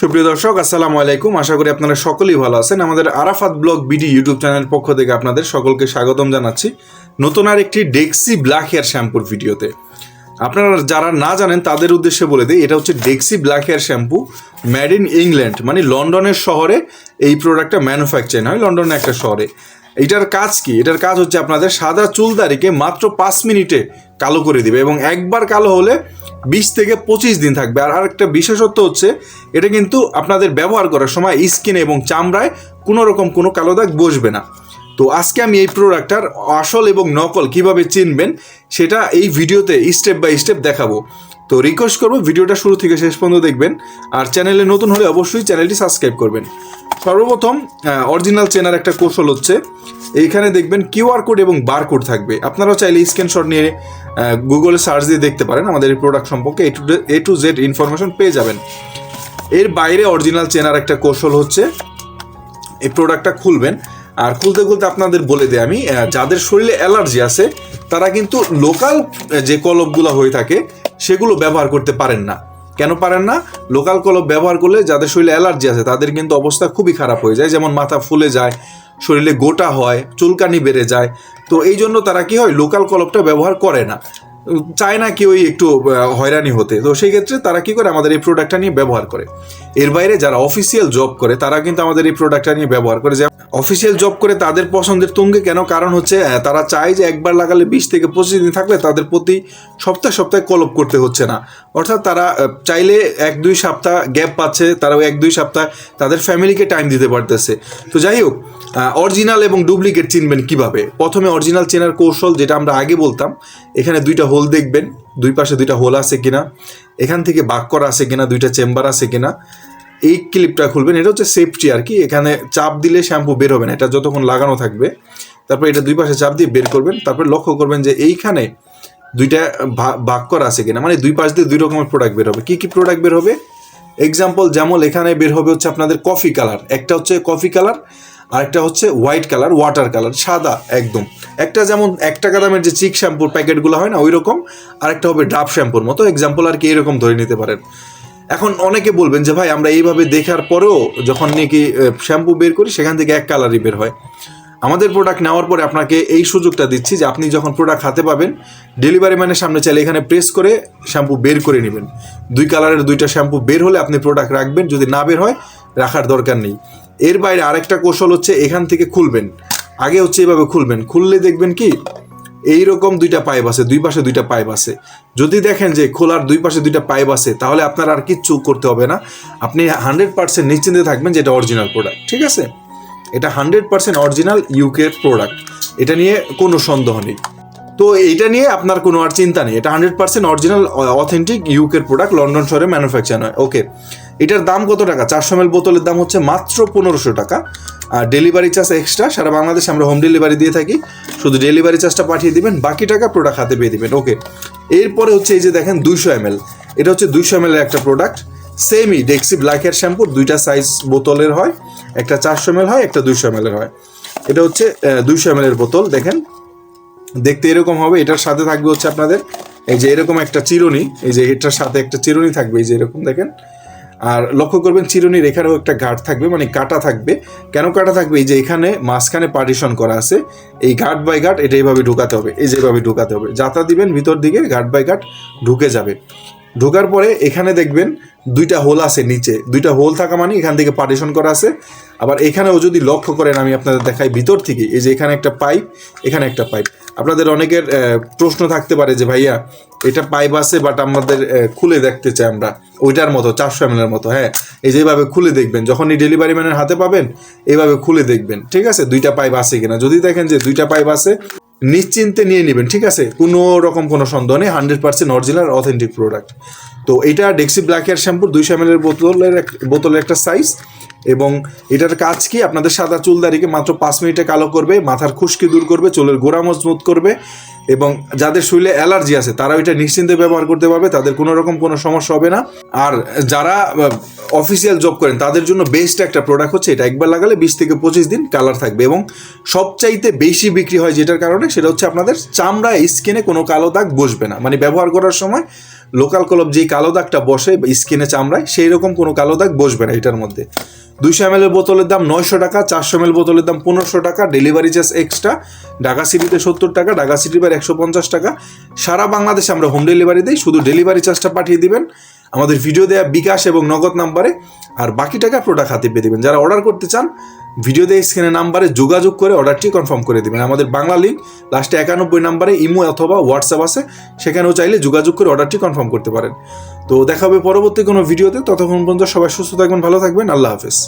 সুপ্রিয় দর্শক, আসসালামু আলাইকুম। আশা করি আপনারা সকলেই ভালো আছেন। আমাদের Arafat blog BD YouTube channel পক্ষ থেকে আপনাদের সকলকে স্বাগতম জানাচ্ছি নতুন আর একটি ডেক্সি ব্ল্যাক হেয়ার শ্যাম্পুর ভিডিওতে। আপনারা যারা না জানেন, তাদের উদ্দেশ্যে বলে দিই, এটা হচ্ছে Dexe black hair shampoo made in England মানে লন্ডনের শহরে এই প্রোডাক্টটা ম্যানুফ্যাকচারিং হয়, লন্ডনের একটা শহরে। এটার কাজ কি? এটার কাজ হচ্ছে আপনাদের সাদা চুলদারিকে মাত্র পাঁচ মিনিটে কালো করে দিবে এবং একবার কালো হলে বিশ থেকে পঁচিশ দিন থাকবে। আর আরেকটা বিশেষত্ব হচ্ছে, এটা কিন্তু আপনাদের ব্যবহার করার সময় স্কিনে এবং চামড়ায় কোনো রকম কোনো কালো দাগ বসবে না। তো আজকে আমি এই প্রোডাক্টটার আসল এবং নকল কীভাবে চিনবেন, সেটা এই ভিডিওতে স্টেপ বাই স্টেপ দেখাবো। তো রিকোয়েস্ট করব ভিডিওটা শুরু থেকে শেষ পর্যন্ত দেখবেন। আর চ্যানেলে নতুন হলে অবশ্যই চ্যানেলটি সাবস্ক্রাইব করবেন। সর্বপ্রথম অরিজিনাল চেনার একটা কৌশল হচ্ছে, এইখানে দেখবেন কিউআর কোড এবং বারকোড থাকবে। আপনারাও চাইলে স্ক্রিনশট নিয়ে গুগলে সার্চ দিয়ে দেখতে পারেন। আমাদের এই প্রোডাক্ট সম্পর্কে A to A to Z information পেয়ে যাবেন। এর বাইরে অরিজিনাল চেনার একটা কৌশল হচ্ছে, এই প্রোডাক্টটা খুলবেন। আর খুলতে খুলতে আপনাদের বলে দিই আমি যাদের শরীরে অ্যালার্জি আছে, তারা কিন্তু লোকাল যে কলপগুলো হয়ে থাকে সেগুলো ব্যবহার করতে পারেন না। কেন পারেন না? লোকাল কলপ ব্যবহার করলে যাদের শরীরে অ্যালার্জি আছে, তাদের কিন্তু অবস্থা খুবই খারাপ হয়ে যায়। যেমন মাথা ফুলে যায়, শরীরে গোটা হয়, চুলকানি বেড়ে যায়। তো এই জন্য তারা কি হয়? লোকাল কলপটা ব্যবহার করে না। চায় না কেউই একটু হয়রানি হতে? তো সেই ক্ষেত্রে তারা কি করে? আমাদের এই প্রোডাক্টটা নিয়ে ব্যবহার করে। এর বাইরে যারা অফিসিয়াল জব করে, তারা কিন্তু আমাদের এই প্রোডাক্টটা নিয়ে ব্যবহার করে। যে অফিসিয়াল জব করে তাদের পছন্দের তুঙ্গে কেন? কারণ হচ্ছে তারা চায় যে একবার লাগালে বিশ থেকে পঁচিশ দিন থাকলে তাদের প্রতি সপ্তাহে সপ্তাহে কলপ করতে হচ্ছে না। অর্থাৎ তারা চাইলে এক দুই সপ্তাহ গ্যাপ পাচ্ছে, তারা এক দুই সপ্তাহ তাদের ফ্যামিলিকে টাইম দিতে পারতেছে। তো যাই হোক অরিজিনাল এবং ডুপ্লিকেট চিনবেন কীভাবে? প্রথমে অরিজিনাল চেনার কৌশল যেটা আমরা আগে বলতাম, এখানে দুইটা হোল দেখবেন, দুই পাশে দুইটা হোল আছে কিনা, এখান থেকে বাক করা আছে কিনা, দুইটা চেম্বার আছে কিনা। এই ক্লিপটা খুলবেন, এটা হচ্ছে সেফটি আর কি। এখানে চাপ দিলে শ্যাম্পু বের হবে না, এটা যতক্ষণ লাগানো থাকবে, তারপর এটা দুই পাশে চাপ দিয়ে বের করবেন, তারপর লক্ষ্য করবেন যে এইখানে দুইটা ভাগ করা আছে কিনা মানে দুই পাশ দিয়ে দুই রকমের প্রোডাক্ট বের হবে। কি কি প্রোডাক্ট বের হবে? এক্সাম্পল যেমন এখানে বের হবে হচ্ছে আপনাদের কফি কালার একটা হচ্ছে কফি কালার আরেকটা হচ্ছে হোয়াইট কালার ওয়াটার কালার সাদা একদম। একটা যেমন এক টাকা দামের যে চিক শ্যাম্পুর প্যাকেটগুলো হয় না ওই রকম আরেকটা হবে ডাব শ্যাম্পুর মতো। এক্সাম্পল আর কি এরকম ধরে নিতে পারেন। এখন অনেকে বলবেন যে, ভাই, আমরা এইভাবে দেখার পরেও যখন নাকি শ্যাম্পু বের করি, সেখান থেকে এক কালারই বের হয়। আমাদের প্রোডাক্ট নেওয়ার পরে আপনাকে এই সুযোগটা দিচ্ছি যে, আপনি যখন প্রোডাক্ট হাতে পাবেন ডেলিভারি ম্যানের সামনে চাইলে এখানে প্রেস করে শ্যাম্পু বের করে নেবেন। দুই কালারের দুইটা শ্যাম্পু বের হলে আপনি প্রোডাক্ট রাখবেন, যদি না বের হয়, রাখার দরকার নেই। এর বাইরে আরেকটা কৌশল হচ্ছে, এখান থেকে খুলবেন। আগে হচ্ছে এভাবে খুলবেন। খুললে দেখবেন কি এইরকম দুইটা পাইপ আছে, দুই পাশে দুইটা পাইপ আছে। যদি দেখেন যে খোলার দুই পাশে দুইটা পাইপ আছে, তাহলে আপনার আর কিচ্ছু করতে হবে না। আপনি হান্ড্রেড পার্সেন্ট নিশ্চিন্তে থাকবেন যে এটা অরিজিনাল প্রোডাক্ট ঠিক আছে? এটা হান্ড্রেড পার্সেন্ট অরিজিনাল ইউকের প্রোডাক্ট এটা নিয়ে কোনো সন্দেহ নেই। তো এইটা নিয়ে আপনার কোনো আর চিন্তা নেই। এটা হান্ড্রেড পার্সেন্ট অরিজিনাল অথেন্টিক ইউকের প্রোডাক্ট লন্ডন শহরে ম্যানুফ্যাকচার হয়। ওকে এটার দাম কত টাকা? চারশো এল বোতলের দাম হচ্ছে মাত্র পনেরোশো টাকা। আর ডেলিভারি চার্জ এক্সট্রা সারা বাংলাদেশে আমরা হোম ডেলিভারি দিয়ে থাকি। শুধু ডেলিভারি চার্জটা পাঠিয়ে দিবেন, বাকি টাকা প্রোডাক্ট হাতে পেয়ে দিবেন। ওকে এরপরে হচ্ছে এই যে দেখেন দুইশো এম এটা হচ্ছে দুইশো এম এর একটা প্রোডাক্ট সেমই ডেক্সি ব্ল্যাক হেয়ার শ্যাম্পু দুইটা সাইজ বোতলের হয়। একটা চারশো এম হয়, একটা দুইশো এম হয়। এটা হচ্ছে দুইশো এম এর বোতল, দেখেন। দেখতে এরকম হবে। এটার সাথে থাকবে হচ্ছে আপনাদের, এই যে এরকম একটা চিরুনি, এই যে এটার সাথে একটা চিরুনি থাকবে, এই যে এরকম, দেখেন। আর লক্ষ্য করবেন চিরুনির এখানেও একটা গাঁট থাকবে মানে কাটা থাকবে। কেন কাটা থাকবে? এই যে এখানে মাঝখানে পার্টিশন করা আছে, এই গাঁট বাই গাঁট এটা এইভাবে ঢুকাতে হবে, এই যেভাবে ঢুকাতে হবে। যাতা দিবেন, ভিতর দিকে গাঁট বাই গাঁট ঢুকে যাবে। ঢোকার পরে এখানে দেখবেন দুইটা হোল আছে নিচে, দুইটা হোল থাকা মানে এখান থেকে পার্টিশন করা আছে। আবার এখানেও যদি লক্ষ্য করেন, আমি আপনাদের দেখাই ভিতর থেকে, এই যে এখানে একটা পাইপ এখানে একটা পাইপ আপনাদের অনেকের প্রশ্ন থাকতে পারে যে, ভাইয়া, এটা পাইপ আছে বাট আমাদের খুলে দেখতে চাই আমরা। ওইটার মতো, চারশো এম মতো হ্যাঁ। এই যেভাবে খুলে দেখবেন, যখনই ডেলিভারি ম্যানের হাতে পাবেন এইভাবে খুলে দেখবেন, ঠিক আছে? দুইটা পাইপ আছে কিনা? যদি দেখেন যে দুইটা পাইপ আছে, নিশ্চিন্তে নিয়ে নেবেন, ঠিক আছে? কোনো রকম কোনো সন্দেহ নেই hundred percent original authentic product তো এটা ডেক্সি ব্ল্যাক হেয়ার শ্যাম্পুর দুইশো এম এর বোতলের বোতলের একটা সাইজ এবং এটার কাজ কি? আপনাদের সাদা চুলদারিকে মাত্র পাঁচ মিনিটে কালো করবে, মাথার খুশকি দূর করবে, চুলের গোড়া মজবুত করবে এবং যাদের শরীরে অ্যালার্জি আছে তারা এটা নিশ্চিন্তে ব্যবহার করতে পারবে, তাদের কোনো রকম কোনো সমস্যা হবে না। আর যারা অফিসিয়াল জব করেন, তাদের জন্য বেস্ট একটা প্রোডাক্ট হচ্ছে এটা, একবার লাগালে বিশ থেকে পঁচিশ দিন কালার থাকবে এবং সবচাইতে বেশি বিক্রি হয় যেটার কারণে সেটা হচ্ছে আপনাদের চামড়া স্কিনে কোনো কালো দাগ বসবে না। মানে ব্যবহার করার সময় লোকাল কলব যেই কালো দাগটা বসে স্কিনে চামড়ায়, সেই রকম কোনো কালো দাগ বসবে না এটার মধ্যে। দুইশো এম বোতলের দাম নয়শো টাকা, চারশো এম বোতলের দাম পনেরোশো টাকা, ডেলিভারি চার্জ এক্সট্রা, ঢাকা সিটিতে সত্তর টাকা, ঢাকা সিটি বার একশো পঞ্চাশ টাকা। সারা বাংলাদেশে আমরা হোম ডেলিভারি দিই, শুধু ডেলিভারি চার্জটা পাঠিয়ে দিবেন। আমাদের ভিডিও দেয়া বিকাশ এবং নগদ নাম্বারে, আর বাকি টাকা প্রোডাক্ট হাতে পেয়ে দেবেন। যারা অর্ডার করতে চান ভিডিও দেয় স্ক্রিনে নাম্বারে যোগাযোগ করে অর্ডারটি কনফার্ম করে দেবেন। আমাদের বাংলা লিঙ্ক লাস্টে একানব্বই নাম্বারে ইমো অথবা হোয়াটসঅ্যাপ আছে। সেখানেও চাইলে যোগাযোগ করে অর্ডারটি কনফার্ম করতে পারেন। তো দেখা হবে পরবর্তী কোনো ভিডিওতে ততক্ষণ পর্যন্ত সবাই সুস্থ থাকবেন, ভালো থাকবেন। আল্লাহ হাফেজ।